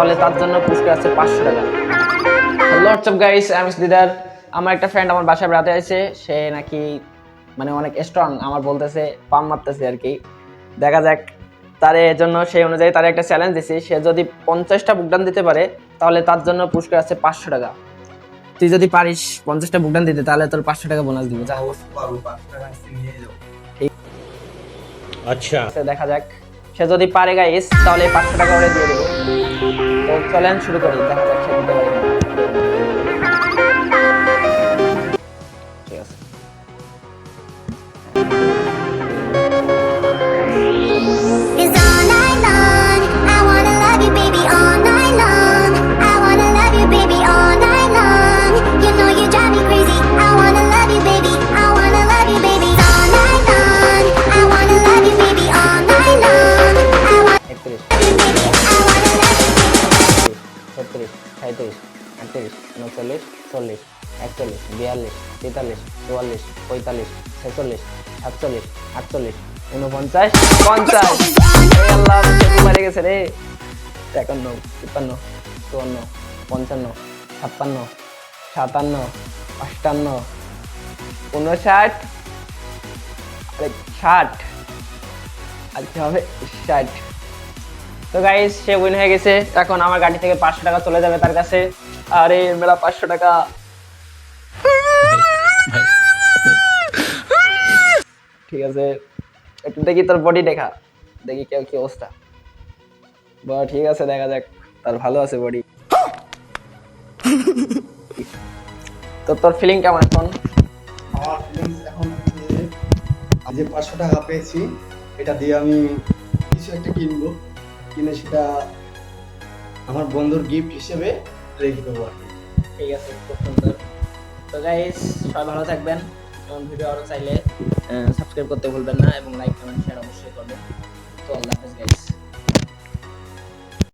তাহলে তার জন্য ফুচকা আছে পাঁচশো টাকা। লর্ডস অফ গাইস আমি দিদার আমার একটা ফ্রেন্ড আমার বাসায় বেড়াতে আছে সে নাকি মানে অনেক স্ট্রং আমার বলতেছে পাম মারতেছে আর কি। দেখা যাক তার জন্য সেই অনুযায়ী তার একটা চ্যালেঞ্জ দিছি। সে যদি পঞ্চাশটা বুকডান দিতে পারে তাহলে তার জন্য পুরস্কার আছে পাঁচশো টাকা। তুই যদি পারিস পঞ্চাশটা বুকডান দিতে তাহলে তোর পাঁচশো টাকা বোনাস দিব। যা আচ্ছা। দেখা যাক। সে যদি পারে গাইস তাহলে পাঁচশো টাকা করে দিয়ে দেবো। তো চ্যালেঞ্জ শুরু করি দেখা যাক সাঁত্রিশ আটত্রিশ, উনচল্লিশ, চল্লিশ, একচল্লিশ, বিয়াল্লিশ, তেতাল্লিশ, চুয়াল্লিশ, পঁয়তাল্লিশ, ছেচল্লিশ, সাতচল্লিশ, আটচল্লিশ উনপঞ্চাশ পঞ্চাশ। আল্লাহ মারে গেছে রে। একান্ন, তিপ্পান্ন, চুয়ান্ন, পঞ্চান্ন, ছাপ্পান্ন, সাতান্ন, আটান্ন উনষাট আরে ষাট। আচ্ছা হবে ষাট। তো গাইস সে উইন হয়ে গেছে। এখন আমার গাড়ি থেকে পাঁচশো টাকা চলে যাবে তার কাছে। আরে মেলা পাঁচশো টাকা। ঠিক আছে, একটু দেখি তোর বডি দেখা। দেখি কেউ কি অবস্থা। বা, ঠিক আছে, দেখা যাক। তার ভালো আছে বডি তো তোর ফিলিং কেমন এখন? আমার ফিলিংস এখন যে পাঁচশো টাকা পেয়েছি, এটা দিয়ে আমি কিছু একটা কিনবো। কিনে সেটা আমার বন্ধুর গিফট হিসেবে রেখে দেবো আর ঠিক আছে, খুব সুন্দর। তো গাইস সবাই ভালো থাকবেন। এবং ভিডিও আরও চাইলে সাবস্ক্রাইব করতে ভুলবেন না এবং লাইক কমেন্ট শেয়ার অবশ্যই করবেন।